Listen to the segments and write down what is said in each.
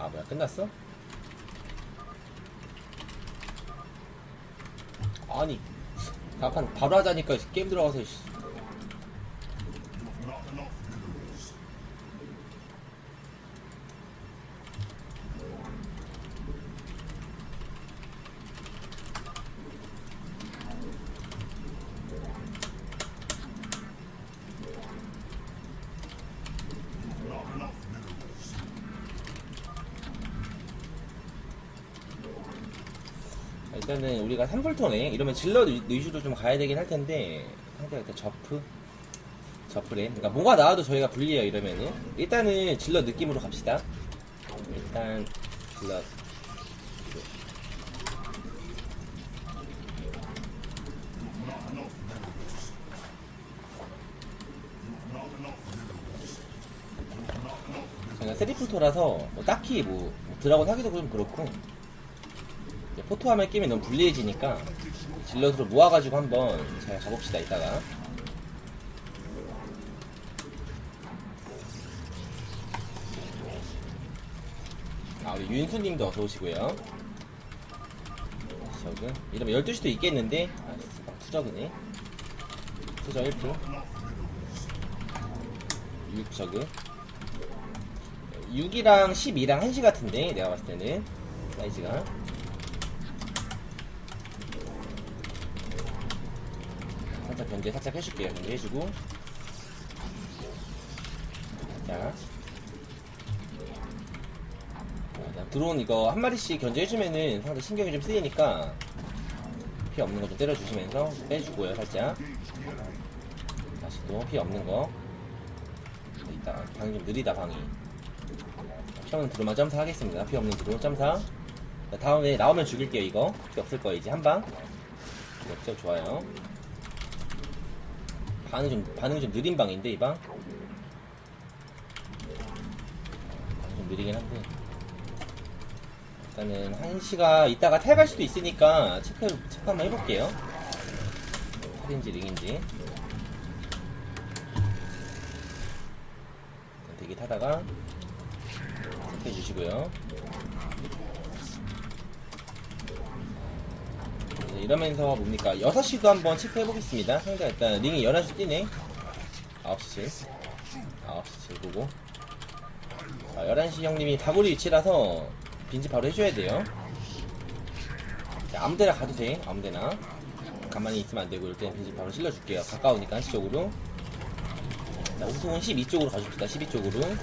아 뭐야 끝났어? 아니 다판 바로 하자니까 게임 들어가서 일단은 우리가 3불토네 이러면 질러 위- 위주로 좀 가야 되긴 할 텐데 상대가 일단 저프? 저프래. 그러니까 뭐가 나와도 저희가 불리해요 이러면은. 일단은 질러 느낌으로 갑시다. 일단 질러. 제가 세리프토라서 뭐 딱히 뭐 드라곤 하기도 좀 그렇고 이제 포토화면 끼면 너무 불리해지니까 질럿으로 모아가지고 한번 잘 가봅시다 이따가. 아 우리 윤수님도 어서 오시고요. 저그 이러면 12시도 있겠는데? 아 투저그네. 투저 1프 6저그 6이랑 12랑 1시 같은데 내가 봤을 때는 사이즈가 살짝 견제 살짝 해줄게요. 견제 해주고. 자. 자, 드론 이거 한 마리씩 견제해주면은 상대 신경이 좀 쓰이니까 피 없는 거 좀 때려주시면서 빼주고요 살짝. 다시 또 피 없는 거. 이따 방이 좀 느리다 방이. 피 없는 드론만 점사 하겠습니다. 피 없는 드론 점사. 자, 다음에 나오면 죽일게요 이거. 피 없을 거예요 이제 한 방. 역적 좋아요 반응 좀 반응 좀 느린 방인데 이 방. 반응 좀 느리긴 한데. 일단은 한시가 이따가 탈갈 수도 있으니까 체크 체크 한번 해볼게요. 탈인지 링인지. 대기 타다가 체크해 주시고요. 이제 이러면서 뭡니까? 6시도 한번 체크해 보겠습니다. 상대가 일단 링이 11시 뛰네. 9시 7 9시 7 보고. 자, 11시 형님이 다구리 위치라서 빈지 바로 해줘야 돼요. 자, 아무데나 가도 돼 아무데나. 가만히 있으면 안되고 이럴 때는 빈지 바로 실려줄게요. 가까우니까 한시쪽으로. 자, 우승은 12쪽으로 가줍시다 12쪽으로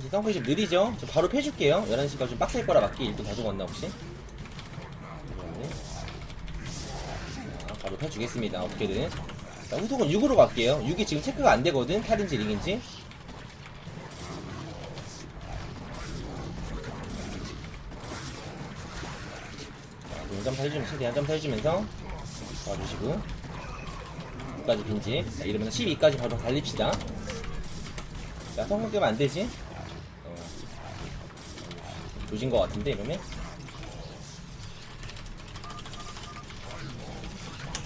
성폭이 좀 느리죠? 저 바로 패줄게요 11시가 좀 빡셀 거라 맞기 1분 다 죽었나 혹시? 자, 바로 펴주겠습니다. 어떻게든. 자, 후속은 6으로 갈게요. 6이 지금 체크가 안 되거든. 8인지 링인지. 자, 동점 살주면 최대한 점 살주면서 도와주시고. 6까지 빈집. 자, 이러면 12까지 바로 달립시다. 자, 성공 깨면 안 되지? 어. 조진 것 같은데, 이러면?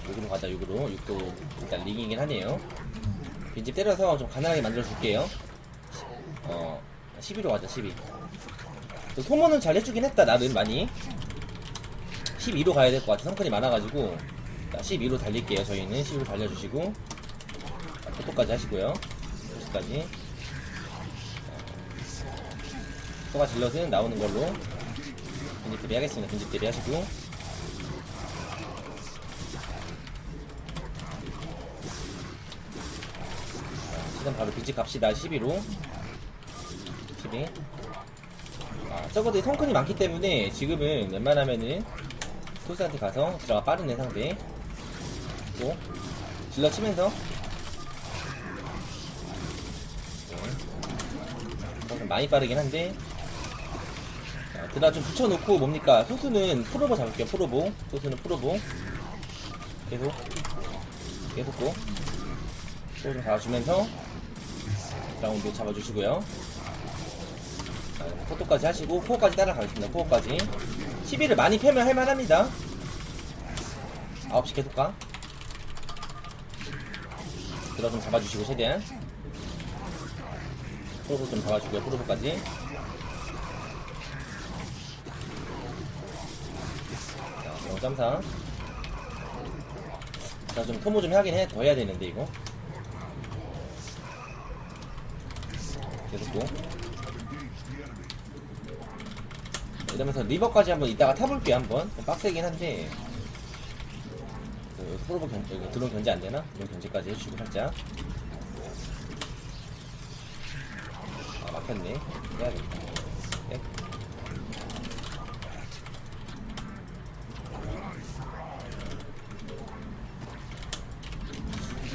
6으로 가자 6으로. 6도 일단 리깅이긴 하네요. 빈집 때려서 좀 가난하게 만들어 줄게요. 어 12로 가자 12또 소모는 잘 해주긴 했다 나름 많이. 12로 가야 될 것 같아. 성큰이 많아가지고. 자 12로 달릴게요 저희는. 12로 달려주시고. 자, 포토까지 하시고요. 포토까지 소가 질럿은 나오는 걸로 빈집들이 하겠습니다. 빈집들이 하시고. 일단 바로 빈집 갑시다. 12로. 12 아, 적어도 성큰이 많기 때문에 지금은 웬만하면은 토스한테 가서 들어가 애 상대. 또 질러 치면서. 네. 많이 빠르긴 한데 자, 드라 좀 붙여놓고 뭡니까 소수는 프로보 잡을게요 프로보 소수는 프로보 계속 계속 또 소좀 잡아주면서 라운드 잡아주시고요. 자, 포토까지 하시고 코어까지 따라가겠습니다. 코어까지 12를 많이 패면 할만합니다. 9시 계속 가. 들어 좀 잡아주시고 최대한 프로브 좀 잡아주고요 프로브까지 자0.4 자좀 소모 좀 하긴 해. 더 해야 되는데 이거. 계속 또. 이러면서 리버까지 한번 이따가 타볼게요 한번. 좀 빡세긴 한데. 그 프로브 견 여기 드론 견제 안 되나? 드론 견제까지 해주시고 살짝. 아 막혔네. 해야겠다 네.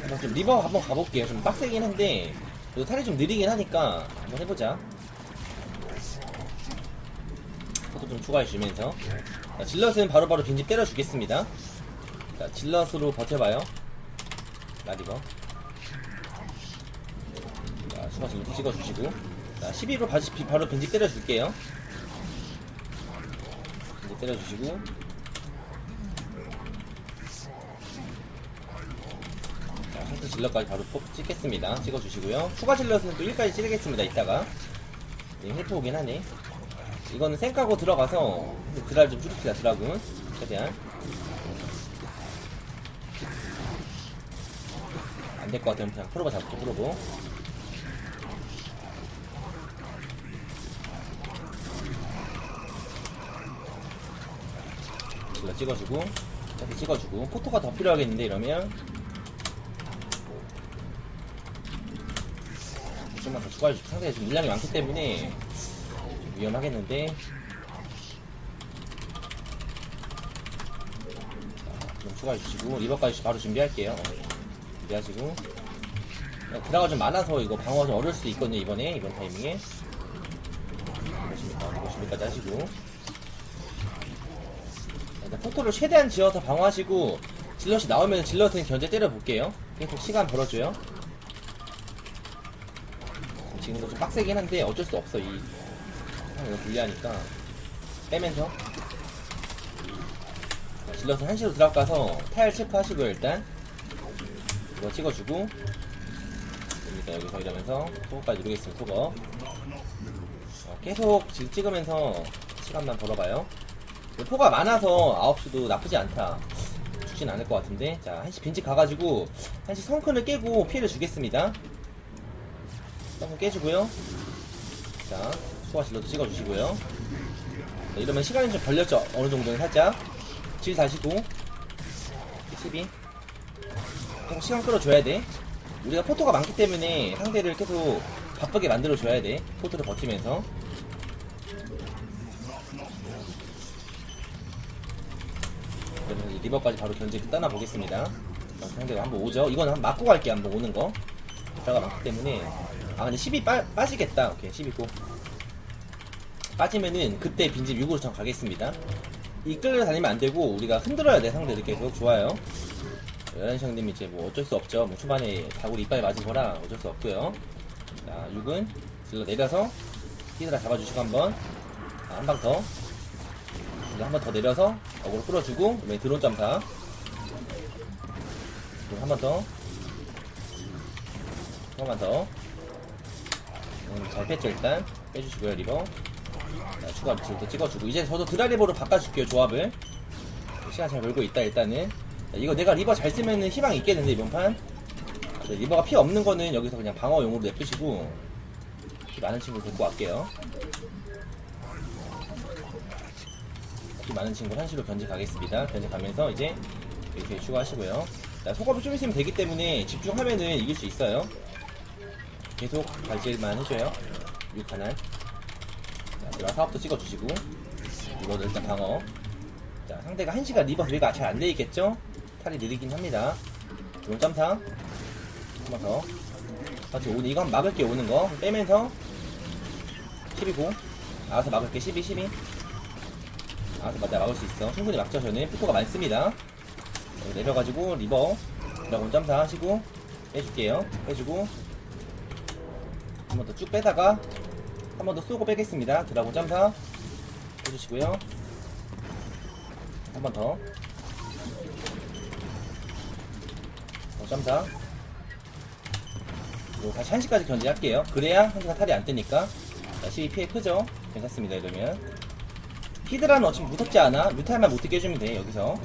한번 좀 리버 한번 가볼게요. 좀 빡세긴 한데 그래도 탈이 좀 느리긴 하니까 한번 해보자. 그것도 좀 추가해 주면서. 자, 질럿은 바로바로 빈집 때려주겠습니다. 자 질럿으로 버텨봐요. 라리버. 자 추가 질럿 찍어주시고. 자 12로 바지, 바로 빈집 때려줄게요. 빈집 때려주시고 질럿까지 바로 뽑 찍겠습니다. 찍어주시고요. 추가 질럿은 또 1까지 찌르겠습니다 이따가. 네, 헬프 오긴 하네. 이거는 생까고 들어가서 드랄 좀 줄입시다 드라군. 최대한. 안 될 것 같으면 그냥 프로버 잡고 프로버 이거 찍어주고 이렇게 찍어주고 포토가 더 필요하겠는데 이러면 좀만 더 추가해 주고 상대가 지금 물량이 많기 때문에 좀 위험하겠는데. 자, 좀 추가해 주시고 리버까지 바로 준비할게요. 어, 준비하시고. 야, 드라가 좀 많아서 이거 방어가 좀 어려울 수도 있거든요 이번에 이번 타이밍에. 이것입니까 이것입니까지 하시고. 자, 일단 포토를 최대한 지어서 방어하시고 질럿이 나오면 질럿은 견제 때려 볼게요. 계속 시간 벌어줘요 지금도 좀 빡세긴 한데 어쩔 수 없어. 이 상황이 불리하니까. 빼면서. 자, 질럿은 한시로 들어가서 타일 체크하시고요 일단 이거 찍어주고. 됩니다. 여기서 이러면서 소거까지 누르겠습니다. 소거 어, 계속 지금 찍으면서 시간만 벌어봐요. 포가 많아서 9시도 나쁘지 않다. 죽진 않을 것 같은데. 자 한시 빈집 가가지고 한시 성큰을 깨고 피해를 주겠습니다 성큰 깨주고요. 자 수화 실로도 찍어주시고요. 자, 이러면 시간이 좀 벌렸죠? 어느 정도는 살짝. 질 다시고. 12 계속 시간 끌어줘야 돼. 우리가 포토가 많기 때문에 상대를 계속 바쁘게 만들어줘야 돼. 포토를 버티면서. 그러면 리버까지 바로 견제 떠나 보겠습니다. 자, 상대가 한번 오죠? 이거는 한번 맞고 갈게요 한번 오는 거. 자가 많기 때문에 아 근데 10이 빠, 빠지겠다. 오케이 10 있고. 빠지면은 그때 빈집 6으로 전 가겠습니다. 이끌려 다니면 안 되고 우리가 흔들어야 돼 상대를 계속. 좋아요. 11시 형님이 이제 뭐 어쩔 수 없죠. 뭐 초반에 다구리 이빨 맞은 거라 어쩔 수 없고요. 자 6은 질러 내려서 히드라 잡아주시고 한번. 한방 더. 한 번 더 내려서 어그로 끌어주고 그다음에 드론 점사. 한번 더. 한 번만 더 음, 잘 뺐죠 일단. 빼주시고요 리버 자, 추가 미칠도 찍어주고. 이제 저도 드라리버로 바꿔줄게요 조합을. 시간 잘 벌고 있다 일단은. 자, 이거 내가 리버 잘 쓰면은 희망이 있겠는데 이번 판. 자, 리버가 피 없는 거는 여기서 그냥 방어용으로 내쁘시고 피 많은 친구 데리고 갈게요. 피 많은 친구 한시로 견제 가겠습니다. 견제 가면서 이제 이렇게 추가하시고요. 자 속업이 좀 있으면 되기 때문에 집중하면은 이길 수 있어요 계속 발질만 해줘요. 6 하나 자, 들어 사업도 찍어주시고. 이거도 일단 방어. 자 상대가 1시가 리버 대비가 잘안 돼있겠죠? 탈이 느리긴 합니다. 드론 점사. 한번 더. 같이 이거 한번 막을게 오는 거. 빼면서. 12고 알아서 막을게 12 12 알아서 맞아 막을 수 있어. 충분히 막죠 저는. 피토가 많습니다. 내려가지고 리버. 드라곤 점사 하시고. 빼줄게요. 빼주고 한 번 더 쭉 빼다가 한 번 더 쏘고 빼겠습니다 드라곤 점사 해주시고요 한 번 더. 어, 점사. 그리고 다시 1시까지 견제할게요. 그래야 1시가 탈이 안 뜨니까. 자, 12 피해 크죠? 괜찮습니다, 이러면. 히드라는 어차피 무섭지 않아. 뮤탈만 못 뛰게 해주면 돼, 여기서.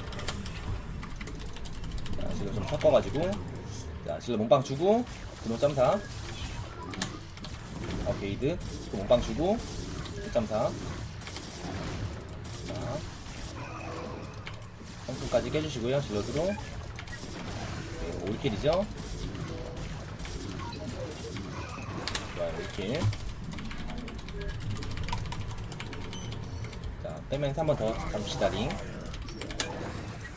자, 질러 좀 섞어가지고. 자, 질러 몸빵 주고. 드론 점사. 어, 게이드. 또 몸빵 주고. 점사. 자. 3분까지 깨주시고요, 질러드로. 네, 올킬이죠. 좋아요, 올킬. 자, 빼면서 한번더 잡읍시다, 링.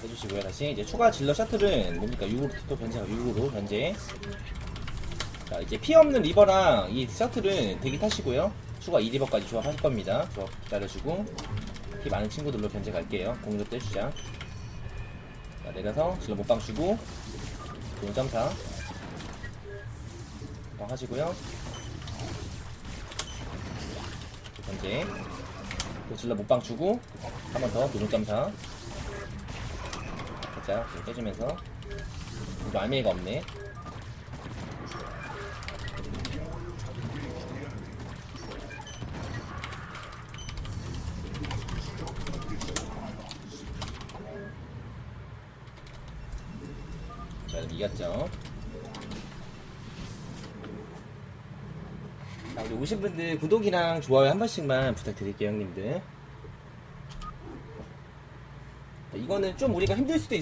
해주시고요, 다시. 이제 추가 질러 셔틀은 뭡니까? 6으로 또 변제가 6으로 변제. 자, 이제 피 없는 리버랑 이 셔틀은 대기 타시고요. 추가 2리버까지 조합하실 겁니다. 조합 기다려주고. 피 많은 친구들로 변제 갈게요. 공격 떼주자. 자, 내려서 질러 못방 주고. 좋은 점사. 방 하시고요. 현재 또 질러 못방 주고 한 번더 노동 점사 살짝 좀 빼주면서 이거 알맹이가 없네 이겼죠 자, 우리 오신 분들 구독이랑 좋아요 한 번씩만 부탁드릴게요, 형님들. 자, 이거는 좀 우리가 힘들 수도 있어요.